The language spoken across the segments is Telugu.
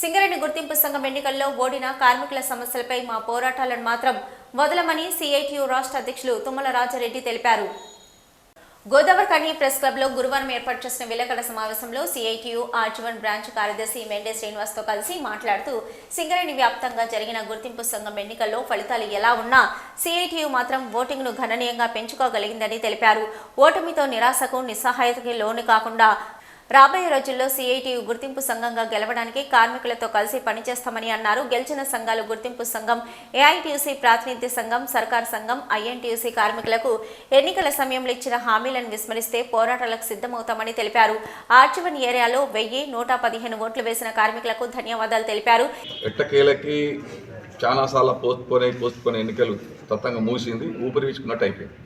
సింగరేణి గుర్తింపు సంఘం ఎన్నికల్లో ఓడిన కార్మికుల సమస్యలపై మా పోరాటాలను మాత్రం వదలమని సిఐటియు రాష్ట్ర అధ్యక్షులు తుమ్మల రాజారెడ్డి తెలిపారు. గోదావరికని ప్రెస్ క్లబ్లో గురువారం ఏర్పాటు చేసిన విలేకరుల సమావేశంలో సిఐటియు ఆర్జీవన్ బ్రాంచ్ కార్యదర్శి మెండే శ్రీనివాస్తో కలిసి మాట్లాడుతూ సింగరేణి వ్యాప్తంగా జరిగిన గుర్తింపు సంఘం ఎన్నికల్లో ఫలితాలు ఎలా ఉన్నా సిఐటియు మాత్రం ఓటింగ్ను గణనీయంగా పెంచుకోగలిగిందని తెలిపారు. ఓటమితో నిరాశకు నిస్సహాయతకి లోను కాకుండా రాబోయే రోజుల్లో సిఐటియు గుర్తింపు సంఘంగా గెలవడానికి కార్మికులతో కలిసి పనిచేస్తామని అన్నారు. గెలిచిన సంఘాలు గుర్తింపు సంఘం ఏఐటియుసి ప్రాతినిధ్య సంఘం సర్కార్ సంఘం ఐఎన్టీయూసీ కార్మికులకు ఎన్నికల సమయంలో ఇచ్చిన హామీలను విస్మరిస్తే పోరాటాలకు సిద్ధమవుతామని తెలిపారు. ఆర్చివన్ ఏరియాలో వెయ్యి నూట పదిహేను ఓట్లు వేసిన కార్మికులకు ధన్యవాదాలు తెలిపారు. ఎట్టకేలకి చాలాసార్లు పోస్ట్పోనే పోస్ట్పోనే ఎన్నికలు తత్తంగా మూసింది. ఊపిరి విచ్చుకున్నట్టు అయిపోయింది.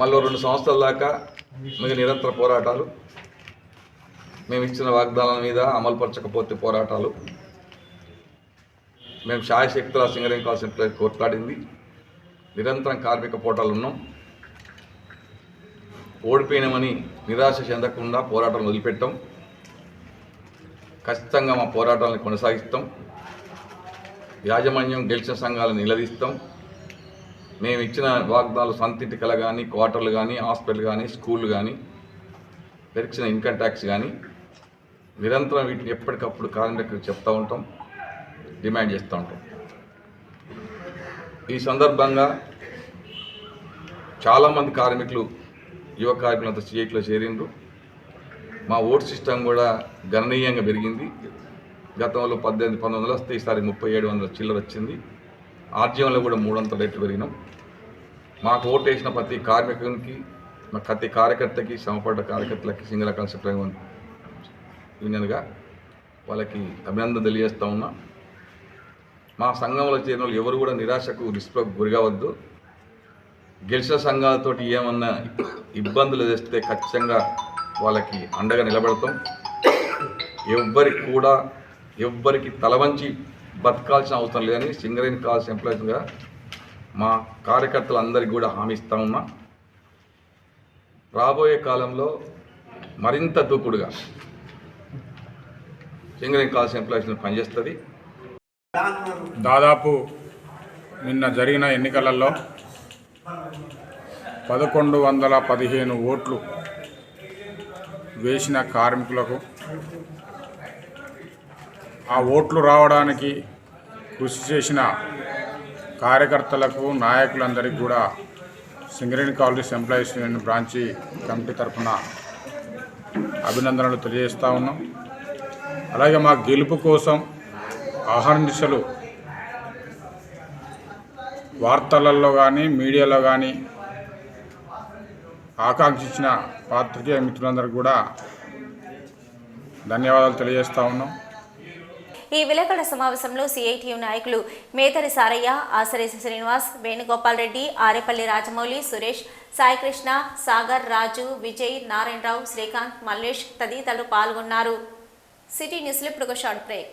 మళ్ళీ రెండు సంవత్సరాల దాకా మీకు నిరంతర పోరాటాలు. మేము ఇచ్చిన వాగ్దానాల మీద అమలుపరచకపోతే పోరాటాలు. మేము శాయశక్తుల సింగరేం కాల్సిన కొట్లాడింది. నిరంతరం కార్మిక పోటాలు ఉన్నాం. ఓడిపోయినామని నిరాశ చెందకుండా పోరాటం వదిలిపెట్టాం. ఖచ్చితంగా మా పోరాటాలను కొనసాగిస్తాం. యాజమాన్యం గెలిచిన సంఘాలను నిలదీస్తాం. మేము ఇచ్చిన వాగ్దానాలు సంతింటి కళ కానీ క్వార్టర్లు కానీ హాస్పిటల్ కానీ స్కూళ్ళు కానీ పెరిచిన ఇన్కమ్ ట్యాక్స్ కానీ నిరంతరం వీటిని ఎప్పటికప్పుడు కార్మికులకు చెప్తూ ఉంటాం డిమాండ్ చేస్తూ ఉంటాం. ఈ సందర్భంగా చాలామంది కార్మికులు యువ కార్మికులంతా సిఐట్లో చేరిండ్రు. మా ఓట్ సిస్టమ్ కూడా గణనీయంగా పెరిగింది. గతంలో పద్దెనిమిది పంతొమ్మిది వందలు వస్తే ఈసారి ముప్పై ఏడు వందల చిల్లర వచ్చింది. ఆర్జీవంలో కూడా మూడంత రేట్లు పెరిగినాం. మాకు ఓటు వేసిన ప్రతి కార్మికునికి మా ప్రతి కార్యకర్తకి శ్రమపడ్డ కార్యకర్తలకి సింగల్ కాన్సెప్ట్ యూనియన్గా వాళ్ళకి అభినందన తెలియజేస్తా ఉన్నా. మా సంఘంలో చేరిన వాళ్ళు ఎవరు కూడా నిరాశకు నిస్పృహకు గురికావద్దు. గెలిచిన సంఘాలతోటి ఏమన్నా ఇబ్బందులు తెస్తే ఖచ్చితంగా వాళ్ళకి అండగా నిలబడతాం. ఎవ్వరికి కూడా ఎవ్వరికి తలవంచి బతకాల్సిన అవసరం లేదని సింగరేణి కాల్స్ ఎంప్లాయీస్గా మా కార్యకర్తలందరికీ కూడా హామీ ఇస్తా ఉన్నా. రాబోయే కాలంలో మరింత దూకుడుగా సింగరేణి కాల్స్ ఎంప్లాయీస్ పనిచేస్తుంది. దాదాపు నిన్న జరిగిన ఎన్నికలలో పదకొండు వందల పదిహేను ఓట్లు వేసిన కార్మికులకు ఆ ఓట్లు రావడానికి కృషి చేసిన కార్యకర్తలకు నాయకులందరికీ కూడా Singareni colonies employees union branch committee తరఫున అభినందనలు తెలియజేస్తూ ఉన్నాం. అలాగే మా గెలుపు కోసం ఆహర్నిశలు వార్తలలో కానీ మీడియాలో కానీ ఆకాంక్షించిన పాత్రికేయ మిత్రులందరికీ కూడా ధన్యవాదాలు తెలియజేస్తా ఉన్నాం. ఈ విలేకరుల సమావేశంలో సిఐటియు నాయకులు మేతరి సారయ్య ఆసరేసి శ్రీనివాస్ వేణుగోపాల్ రెడ్డి ఆరేపల్లి రాజమౌళి సురేష్ సాయికృష్ణ సాగర్ రాజు విజయ్ నారాయణరావు శ్రీకాంత్ మల్లేష్ తదితరులు పాల్గొన్నారు. సిటీ న్యూస్లో ఇప్పుడు ఒక షార్ట్ బ్రేక్.